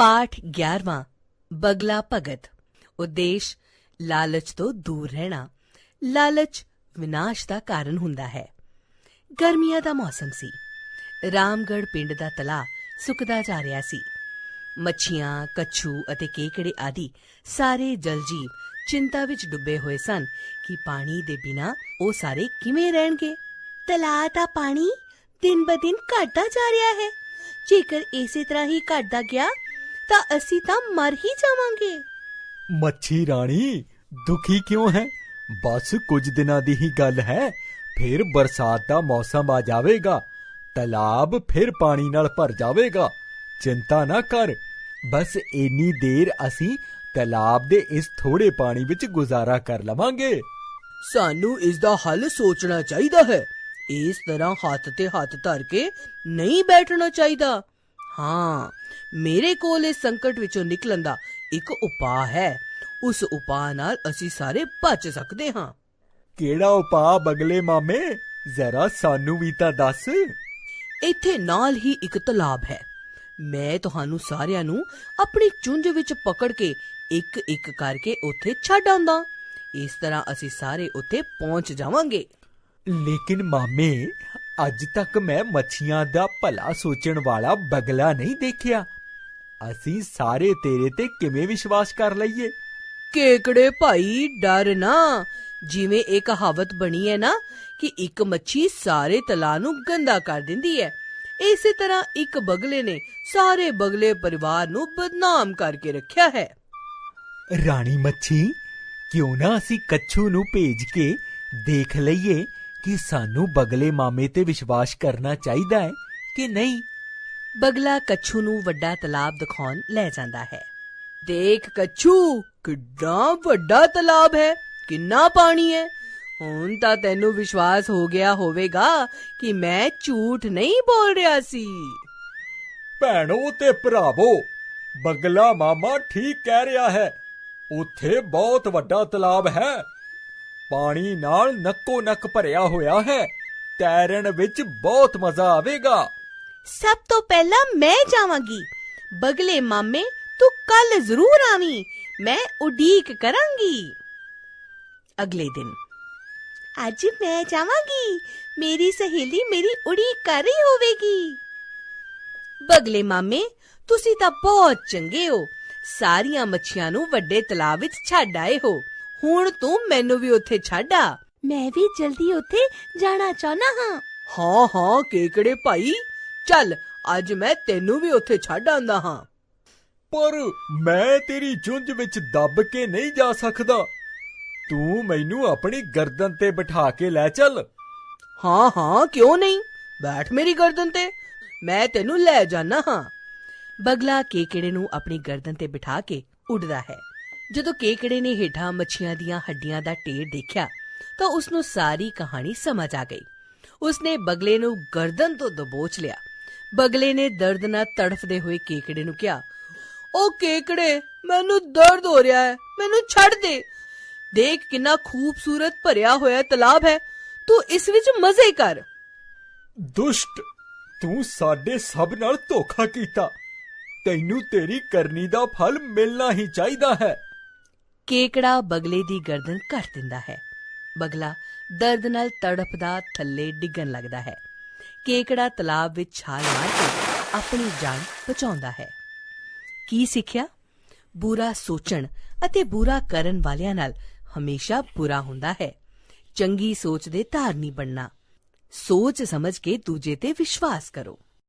ਪਾਠ 11ਵਾਂ ਬਗਲਾ ਭਗਤ। ਉਦੇਸ਼, ਲਾਲਚ ਤੋਂ ਦੂਰ ਰਹਿਣਾ। ਲਾਲਚ ਵਿਨਾਸ਼ ਦਾ ਕਾਰਨ ਹੁੰਦਾ ਹੈ। ਗਰਮੀਆਂ ਦਾ ਮੌਸਮ ਸੀ। ਰਾਮਗੜ ਪਿੰਡ ਦਾ ਤਲਾ ਸੁੱਕਦਾ ਜਾ ਰਿਹਾ ਸੀ। ਮੱਛੀਆਂ, ਕੱਛੂ ਅਤੇ ਕੇਕੜੇ ਆਦਿ ਸਾਰੇ ਜਲਜੀਵ ਚਿੰਤਾ ਵਿੱਚ ਡੁੱਬੇ ਹੋਏ ਸਨ ਕਿ ਪਾਣੀ ਦੇ ਬਿਨਾ ਉਹ ਸਾਰੇ ਕਿਵੇਂ ਰਹਿਣਗੇ। ਤਲਾ ਦਾ ਪਾਣੀ ਦਿਨ ਬ ਦਿਨ ਘਟਦਾ ਜਾ ਰਿਹਾ ਹੈ। ਜੇਕਰ ਇਸੇ ਤਰ੍ਹਾਂ ਹੀ ਘਟਦਾ ਗਿਆ ਤਾਂ ਅਸੀਂ ਤਾਂ ਮਰ ਹੀ ਜਾਵਾਂਗੇ। ਮੱਛੀ ਰਾਣੀ ਦੁਖੀ ਕਿਉਂ ਹੈ? ਬਸ ਕੁਝ ਦਿਨਾਂ ਦੀ ਹੀ ਗੱਲ ਹੈ ਫਿਰ ਬਰਸਾਤ ਦਾ ਮੌਸਮ ਆ ਜਾਵੇਗਾ। ਤਲਾਬ ਫਿਰ ਪਾਣੀ ਨਾਲ ਭਰ ਜਾਵੇਗਾ। ਚਿੰਤਾ ਨਾ ਕਰ ਬਸ ਇੰਨੀ ਦੇਰ ਅਸੀਂ ਤਲਾਬ ਦੇ ਇਸ ਥੋੜੇ ਪਾਣੀ ਵਿੱਚ ਗੁਜ਼ਾਰਾ ਕਰ ਲਵਾਂਗੇ। ਸਾਨੂੰ ਇਸ ਦਾ ਹੱਲ ਸੋਚਣਾ ਚਾਹੀਦਾ ਹੈ। ਇਸ ਤਰ੍ਹਾਂ ਹੱਥ ਤੇ ਹੱਥ ਧਰ ਕੇ ਨਹੀਂ ਬੈਠਣਾ ਚਾਹੀਦਾ। ਹਾਂ ਮੇਰੇ ਕੋਲ ਇਸ ਸੰਕਟ ਵਿੱਚੋਂ ਨਿਕਲਣ ਦਾ ਇੱਕ ਉਪਾਅ ਹੈ। ਉਸ ਉਪਾਅ ਨਾਲ ਅਸੀਂ ਸਾਰੇ ਬਚ ਸਕਦੇ ਹਾਂ। ਕਿਹੜਾ ਉਪਾਅ ਬਗਲੇ ਮਾਮੇ? ਜ਼ਰਾ ਸਾਨੂੰ ਵੀ ਤਾਂ ਦੱਸ। ਇੱਥੇ ਨਾਲ ਹੀ ਇੱਕ ਤਲਾਬ ਹੈ। ਮੈਂ ਤੁਹਾਨੂੰ ਸਾਰਿਆਂ ਨੂੰ ਆਪਣੀ ਚੁੰਝ ਵਿੱਚ ਪਕੜ ਕੇ ਇੱਕ ਇੱਕ ਕਰਕੇ ਉੱਥੇ ਛੱਡ ਆਉਂਦਾ। ਇਸ ਤਰ੍ਹਾਂ ਅਸੀਂ ਸਾਰੇ ਉੱਥੇ ਪਹੁੰਚ ਜਾਵਾਂਗੇ। ਲੇਕਿਨ ਮਾਮੇ ਅੱਜ ਤੱਕ ਮੈਂ ਮੱਛੀਆਂ ਦਾ ਭਲਾ ਸੋਚਣ ਵਾਲਾ ਬਗਲਾ ਨਹੀਂ ਦੇਖਿਆ। ਅਸੀਂ ਸਾਰੇ ਤੇਰੇ ਤੇ ਕਿਵੇਂ ਵਿਸ਼ਵਾਸ ਕਰ ਲਈਏ? ਕੇਕੜੇ ਭਾਈ ਡਰ ਨਾ। ਜਿਵੇਂ ਇਹ ਕਹਾਵਤ ਬਣੀ ਹੈ ਨਾ ਕਿ ਇੱਕ ਮੱਛੀ ਸਾਰੇ ਤਲਾ ਨੂੰ ਗੰਦਾ ਕਰ ਦਿੰਦੀ ਹੈ। ਇਸੇ ਤਰ੍ਹਾਂ ਇੱਕ ਬਗਲੇ ਨੇ ਸਾਰੇ ਬਗਲੇ ਪਰਿਵਾਰ ਨੂੰ ਬਦਨਾਮ ਕਰਕੇ ਰੱਖਿਆ ਹੈ। ਰਾਣੀ ਮੱਛੀ ਕਿਉਂ ਨਾ ਅਸੀਂ ਕੱਛੂ ਨੂੰ ਭੇਜ ਕੇ ਦੇਖ ਲਈਏ ਕਿ ਸਾਨੂੰ ਬਗਲੇ ਮਾਮੇ ਤੇ ਵਿਸ਼ਵਾਸ ਕਰਨਾ ਚਾਹੀਦਾ ਹੈ ਕਿ ਨਹੀਂ? ਬਗਲਾ ਕੱਛੂ ਨੂੰ ਵੱਡਾ ਤਲਾਬ ਦਿਖਾਉਣ ਲੈ ਜਾਂਦਾ ਹੈ। ਦੇਖ ਕੱਛੂ ਕਿੰਨਾ ਵੱਡਾ ਤਲਾਬ ਹੈ ਕਿੰਨਾ ਪਾਣੀ ਹੈ। ਹੁਣ ਤਾਂ ਤੈਨੂੰ ਵਿਸ਼ਵਾਸ ਹੋ ਗਿਆ ਹੋਵੇਗਾ ਕਿ ਮੈਂ ਝੂਠ ਨਹੀਂ ਬੋਲ ਰਿਹਾ ਸੀ। ਭੈਣੋ ਤੇ ਭਰਾਵੋ ਬਗਲਾ ਮਾਮਾ ਠੀਕ ਕਹਿ ਰਿਹਾ ਹੈ ਉੱਥੇ ਬਹੁਤ ਵੱਡਾ ਤਲਾਬ ਹੈ। ਪਾਣੀ ਨਾਲ ਨੱਕੋ ਨੱਕ ਭਰਿਆ ਹੋਇਆ ਹੈ। ਤੈਰਨ ਵਿੱਚ ਬਹੁਤ ਮਜ਼ਾ ਆਵੇਗਾ। ਸਭ ਤੋਂ ਪਹਿਲਾਂ ਮੈਂ ਜਾਵਾਂਗੀ। ਬਗਲੇ ਮਾਮੇ, ਤੂੰ ਕੱਲ ਜ਼ਰੂਰ ਆਵੀਂ। ਮੈਂ ਉਡੀਕ ਕਰਾਂਗੀ। ਅਗਲੇ ਦਿਨ। ਅੱਜ ਮੈਂ ਜਾਵਾਂਗੀ। ਮੇਰੀ ਸਹੇਲੀ ਮੇਰੀ ਉਡੀਕ ਕਰ ਰਹੀ ਹੋਵੇਗੀ। ਬਗਲੇ ਮਾਮੇ, ਤੁਸੀਂ ਤਾਂ ਬਹੁਤ ਚੰਗੇ ਹੋ। ਸਾਰੀਆਂ ਮੱਛੀਆਂ ਨੂੰ ਵੱਡੇ ਤਲਾਬ ਵਿੱਚ ਛੱਡ ਆਏ ਹੋ। ਹੁਣ ਤੂੰ ਮੈਨੂੰ ਵੀ ਉੱਥੇ ਛੱਡ ਆ। ਮੈਂ ਵੀ ਜਲਦੀ ਉੱਥੇ ਜਾਣਾ ਚਾਹਨਾ ਹਾਂ। ਹਾਂ ਹਾਂ ਕੇਕੜੇ ਭਾਈ। ਚੱਲ ਅੱਜ ਮੈਂ ਤੈਨੂੰ ਵੀ ਉੱਥੇ ਛੱਡ ਆਂਦਾ ਹਾਂ। ਪਰ ਮੈਂ ਤੇਰੀ ਜੁੰਝ ਵਿੱਚ ਦੱਬ ਕੇ ਨਹੀਂ ਜਾ ਸਕਦਾ। ਤੂੰ ਮੈਨੂੰ ਆਪਣੀ ਗਰਦਨ ਤੇ ਬਿਠਾ ਕੇ ਲੈ ਚੱਲ। ਹਾਂ ਹਾਂ ਕਿਉਂ ਨਹੀਂ? ਬੈਠ ਮੇਰੀ ਗਰਦਨ ਤੇ। ਮੈਂ ਤੈਨੂੰ ਲੈ ਜਾਣਾ ਹਾਂ। ਬਗਲਾ ਕੇਕੜੇ ਨੂੰ ਆਪਣੀ ਗਰਦਨ ਤੇ ਬਿਠਾ ਕੇ ਉੱਡਦਾ ਹੈ। ਜਦੋਂ ਕੇਕੜੇ ਨੇ ਹੇਠਾਂ ਮੱਛੀਆਂ ਦੀਆਂ ਹੱਡੀਆਂ ਦਾ ਢੇਰ ਦੇਖਿਆ, ਤਾਂ ਉਸ ਨੂੰ ਸਾਰੀ ਕਹਾਣੀ ਸਮਝ ਆ ਗਈ। ਉਸਨੇ ਬਗਲੇ ਨੂੰ ਗਰਦਨ ਤੋਂ ਦਬੋਚ ਲਿਆ। ਬਗਲੇ ਨੇ ਦਰਦ ਨਾਲ ਤੜਫਦੇ ਹੋਏ ਕੇਕੜੇ ਨੂੰ ਕਿਹਾ ਉਹ ਕੇਕੜੇ, ਮੈਨੂੰ ਦਰਦ ਹੋ ਰਿਹਾ ਹੈ, ਮੈਨੂੰ ਛੱਡ ਦੇ। ਦੇਖ ਕਿੰਨਾ ਖੂਬਸੂਰਤ ਭਰਿਆ ਹੋਇਆ ਤਲਾਬ ਹੈ, ਤੂੰ ਇਸ ਵਿੱਚ ਮਜ਼ੇ ਕਰ। ਦੁਸ਼ਟ, ਤੂੰ ਸਾਡੇ ਸਭ ਨਾਲ ਧੋਖਾ ਕੀਤਾ। ਤੈਨੂੰ ਤੇਰੀ ਕਰਨੀ ਦਾ ਫਲ ਮਿਲਣਾ ਹੀ ਚਾਹੀਦਾ ਹੈ। ਕੇਕੜਾ ਬਗਲੇ ਦੀ ਗਰਦਨ ਕੱਟ ਦਿੰਦਾ ਹੈ। ਬਗਲਾ ਦਰਦ ਨਾਲ ਤੜਫਦਾ ਥੱਲੇ ਡਿੱਗਣ ਲੱਗਦਾ ਹੈ। ਕੇਕੜਾ ਤਲਾਬ ਵਿੱਚ ਛਾਲ ਮਾਰ ਕੇ ਆਪਣੀ ਜਾਨ ਬਚਾਉਂਦਾ ਹੈ। ਕੀ ਸਿੱਖਿਆ? ਬੁਰਾ ਸੋਚਣ ਅਤੇ ਬੁਰਾ ਕਰਨ ਵਾਲਿਆਂ ਨਾਲ ਹਮੇਸ਼ਾ ਬੁਰਾ ਹੁੰਦਾ ਹੈ। ਚੰਗੀ ਸੋਚ ਦੇ ਧਾਰਨੀ ਬਣਨਾ। ਸੋਚ ਸਮਝ ਕੇ ਦੂਜੇ ਤੇ ਵਿਸ਼ਵਾਸ ਕਰੋ।